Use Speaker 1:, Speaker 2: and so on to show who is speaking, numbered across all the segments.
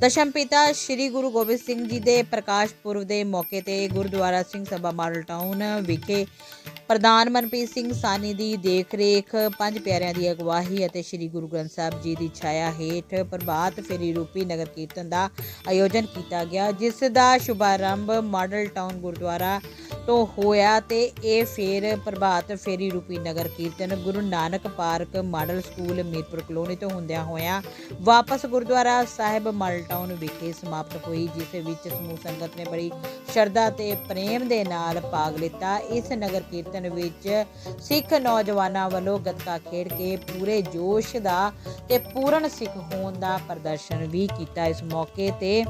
Speaker 1: ਦਸ਼ਮ ਪਿਤਾ ਸ੍ਰੀ ਗੁਰੂ ਗੋਬਿੰਦ ਸਿੰਘ ਜੀ ਦੇ ਪ੍ਰਕਾਸ਼ ਪੁਰਬ ਦੇ ਮੌਕੇ ਤੇ ਗੁਰਦੁਆਰਾ ਸਿੰਘ ਸਭਾ ਮਾਡਲ ਟਾਊਨ ਵਿਖੇ ਪ੍ਰਧਾਨ ਮਨਪ੍ਰੀਤ ਸਿੰਘ ਸਾਨੀ ਦੀ ਦੇਖਰੇਖ, ਪੰਜ ਪਿਆਰਿਆਂ ਦੀ ਅਗਵਾਹੀ ਅਤੇ ਸ੍ਰੀ ਗੁਰੂ ਗ੍ਰੰਥ ਸਾਹਿਬ ਜੀ ਦੀ ਛਾਇਆ ਹੇਠ ਪ੍ਰਭਾਤ ਫੇਰੀ ਰੂਪੀ ਨਗਰ ਕੀਰਤਨ ਦਾ ਆਯੋਜਨ ਕੀਤਾ ਗਿਆ, ਜਿਸ ਦਾ ਸ਼ੁਭਾਰੰਭ ਮਾਡਲ ਟਾਊਨ ਗੁਰਦੁਆਰਾ ਤੋਂ ਹੋਇਆ ਤੇ ਇਹ ਫੇਰ ਪ੍ਰਭਾਤ ਫੇਰੀ ਰੂਪੀ ਨਗਰ ਕੀਰਤਨ Guru Nanak Park Model School Mirpur Colony ਤੋਂ ਹੁੰਦਿਆਂ ਹੋਇਆਂ ਵਾਪਸ ਗੁਰਦੁਆਰਾ ਸਾਹਿਬ ਮਾਡਲ ਟਾਊਨ ਵਿਖੇ ਸਮਾਪਤ ਹੋਈ, ਜਿਸ ਵਿੱਚ ਸਮੂਹ ਸੰਗਤ ਨੇ ਬੜੀ ਸ਼ਰਧਾ ਤੇ ਪ੍ਰੇਮ ਦੇ ਨਾਲ ਭਾਗ ਲਿੱਤਾ। ਇਸ ਨਗਰ ਕੀਰਤਨ ਵਿੱਚ ਸਿੱਖ ਨੌਜਵਾਨਾਂ ਵੱਲੋਂ ਗੱਤਕਾ ਖੇਡ ਕੇ ਪੂਰੇ ਜੋਸ਼ ਦਾ ਤੇ ਪੂਰਨ ਸਿੱਖ ਹੋਣ ਦਾ ਪ੍ਰਦਰਸ਼ਨ ਵੀ ਕੀਤਾ। ਇਸ ਮੌਕੇ ਤੇ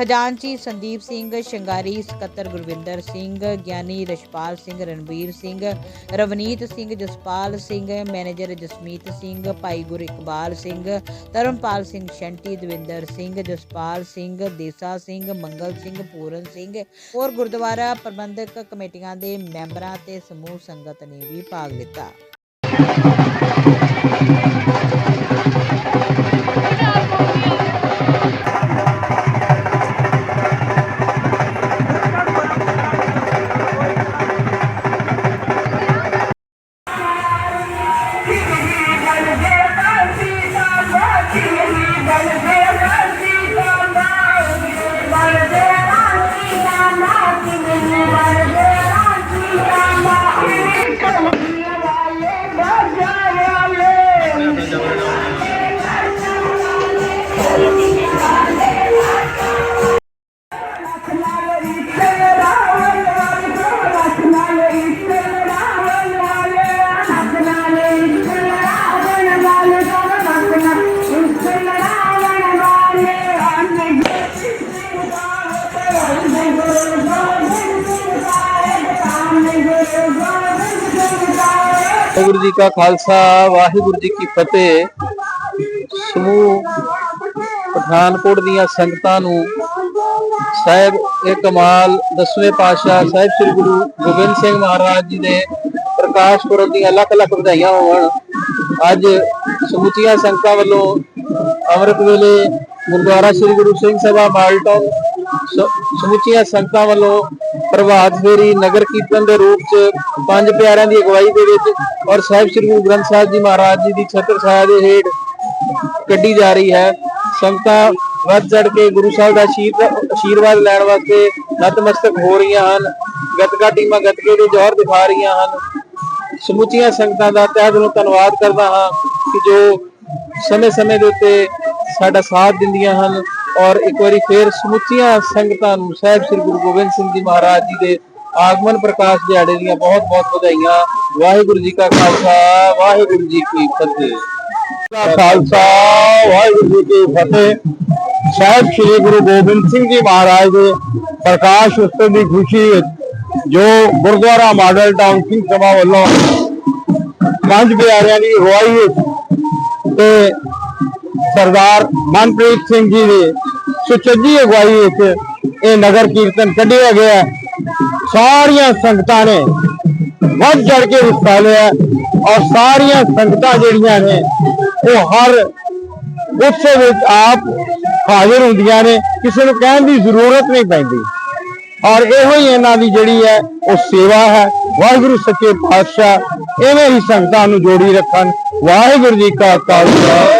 Speaker 1: ਖਜ਼ਾਨਚੀ ਸੰਦੀਪ ਸਿੰਘ, ਸ਼ਿੰਗਾਰੀ ਸਕੱਤਰ ਗੁਰਵਿੰਦਰ ਸਿੰਘ, ਗਿਆਨੀ ਰਸ਼ਪਾਲ ਸਿੰਘ, ਰਣਬੀਰ ਸਿੰਘ, ਰਵਨੀਤ ਸਿੰਘ, ਜਸਪਾਲ ਸਿੰਘ, ਮੈਨੇਜਰ ਜਸਮੀਤ ਸਿੰਘ, ਭਾਈ ਗੁਰ ਇਕਬਾਲ ਸਿੰਘ, ਧਰਮਪਾਲ ਸਿੰਘ ਸ਼ੰਟੀ, ਦਵਿੰਦਰ ਸਿੰਘ, ਜਸਪਾਲ ਸਿੰਘ, ਦੇਸਾ ਸਿੰਘ, ਮੰਗਲ ਸਿੰਘ, ਪੂਰਨ ਸਿੰਘ, ਹੋਰ ਗੁਰਦੁਆਰਾ ਪ੍ਰਬੰਧਕ ਕਮੇਟੀਆਂ ਦੇ ਮੈਂਬਰਾਂ ਤੇ ਸਮੂਹ ਸੰਗਤ ਨੇ ਵੀ ਭਾਗ ਲਿੱਤਾ। Vai, vai.
Speaker 2: ਵਾਹਿਗੁਰੂ ਜੀ ਕਾ ਖਾਲਸਾ, ਵਾਹਿਗੁਰੂ ਜੀ ਕੀ ਫਤਿਹ। ਸਮੂਹ ਪਠਾਨਕੋਟ ਦੀਆਂ ਸੰਗਤਾਂ ਨੂੰ ਸਾਹਿਬ ਇਹ ਕਮਾਲ ਦਸਵੇਂ ਪਾਤਸ਼ਾਹ ਸਾਹਿਬ ਸ੍ਰੀ ਗੁਰੂ ਗੋਬਿੰਦ ਸਿੰਘ ਮਹਾਰਾਜ ਜੀ ਦੇ ਪ੍ਰਕਾਸ਼ ਪੁਰਬ ਦੀਆਂ ਲੱਖ ਲੱਖ ਵਧਾਈਆਂ ਹੋਣ। ਅੱਜ ਸਮੁੱਚੀਆਂ ਸੰਗਤਾਂ ਵੱਲੋਂ ਅੰਮ੍ਰਿਤ ਵੇਲੇ ਗੁਰਦੁਆਰਾ ਸ੍ਰੀ ਗੁਰੂ ਸਿੰਘ ਸਭਾ ਮਾਲਟਨ ਸਮੁੱਚੀਆਂ ਸੰਗਤਾਂ ਵੱਲੋਂ ਪ੍ਰਭਾਤ ਫੇਰੀ, ਨਗਰ ਕੀਰਤਨ ਦੇ ਰੂਪ ਚ ਪੰਜ ਪਿਆਰਿਆਂ ਦੀ ਅਗਵਾਈ ਦੇ ਵਿੱਚ ਔਰ ਸਾਹਿਬ ਸ੍ਰੀ ਗੁਰੂ ਗ੍ਰੰਥ ਸਾਹਿਬ ਜੀ ਮਹਾਰਾਜ ਜੀ ਦੀ ਛਤਰ ਛਾਇਆ ਦੇ ਹੇਠ ਕੱਢੀ ਜਾ ਰਹੀ ਹੈ। ਸੰਗਤਾਂ ਵੱਧ ਚੜ ਕੇ ਗੁਰੂ ਸਾਹਿਬ ਦਾ ਆਸ਼ੀਰਵਾਦ ਲੈਣ ਵਾਸਤੇ ਨਤਮਸਤਕ ਹੋ ਰਹੀਆਂ ਹਨ। ਗੱਤਕਾ ਟੀਮਾਂ ਗੱਤਕੇ ਦੇ ਜ਼ੋਰ ਦਿਖਾ ਰਹੀਆਂ ਹਨ। ਸਮੁੱਚੀਆਂ ਸੰਗਤਾਂ ਦਾ ਤਹਿ ਦਿਲੋਂ ਧੰਨਵਾਦ ਕਰਦਾ ਹਾਂ ਕਿ ਜੋ ਸਮੇਂ-ਸਮੇਂ ਦੇ ਉੱਤੇ ਸਾਡਾ ਸਾਥ ਦਿੰਦੀਆਂ ਹਨ। ਔਰ ਇੱਕ ਵਾਰੀ ਫੇਰ ਸਮੁੱਚੀਆਂ ਸੰਗਤਾਂ ਨੂੰ ਸਾਹਿਬ ਸ੍ਰੀ ਗੁਰੂ ਗੋਬਿੰਦ ਸਿੰਘ ਜੀ ਮਹਾਰਾਜ ਜੀ ਦੇ ਆਗਮਨ ਪ੍ਰਕਾਸ਼ ਦਿਹਾੜੇ ਦੀਆਂ ਬਹੁਤ-ਬਹੁਤ ਵਧਾਈਆਂ। ਵਾਹਿਗੁਰੂ ਜੀ ਕਾ ਖਾਲਸਾ, ਵਾਹਿਗੁਰੂ ਜੀ ਕੀ ਫਤਿਹ।
Speaker 3: ਦਾ ਖਾਲਸਾ, ਵਾਹਿਗੁਰੂ ਜੀ ਕੀ ਫਤਿਹ। ਸਾਹਿਬ ਸ੍ਰੀ ਗੁਰੂ ਗੋਬਿੰਦ ਸਿੰਘ ਜੀ ਮਹਾਰਾਜ ਦੇ ਪ੍ਰਕਾਸ਼ ਉਤਸਵ ਦੀ ਖੁਸ਼ੀ ਵਿੱਚ ਜੋ ਗੁਰਦੁਆਰਾ ਮਾਡਲ ਟਾਊਨ ਸਿੰਘ ਸਭਾ ਵੱਲੋਂ ਪੰਜ ਪਿਆਰਿਆਂ ਦੀ ਅਗਵਾਈ ਵਿੱਚ ਤੇ ਸਰਦਾਰ ਮਨਪ੍ਰੀਤ ਸਿੰਘ ਜੀ ਦੀ ਸੁਚੱਜੀ ਅਗਵਾਈ ਵਿੱਚ ਇਹ ਨਗਰ ਕੀਰਤਨ ਕੱਢਿਆ ਗਿਆ ਸਾਰੀਆਂ ਸੰਗਤਾਂ ਨੇ ਵੱਧ ਚੜ ਕੇ ਹਿੱਸਾ ਲਿਆ ਔਰ ਸਾਰੀਆਂ ਸੰਗਤਾਂ ਜਿਹੜੀਆਂ ਨੇ, ਉਹ ਹਰ ਉਤਸਵ ਵਿੱਚ ਆਪ ਹਾਜ਼ਰ ਹੁੰਦੀਆਂ ਨੇ, ਕਿਸੇ ਨੂੰ ਕਹਿਣ ਦੀ ਜ਼ਰੂਰਤ ਨਹੀਂ ਪੈਂਦੀ। ਔਰ ਇਹੋ ਹੀ ਇਹਨਾਂ ਦੀ ਜਿਹੜੀ ਹੈ, ਉਹ ਸੇਵਾ ਹੈ। ਵਾਹਿਗੁਰੂ ਸੱਚੇ ਪਾਤਸ਼ਾਹ ਐਵੇਂ ਹੀ ਸੰਗਤਾਂ ਨੂੰ ਜੋੜੀ ਰੱਖਣ। ਵਾਹਿਗੁਰੂ ਜੀ ਕਾ ਖਾਲਸਾ।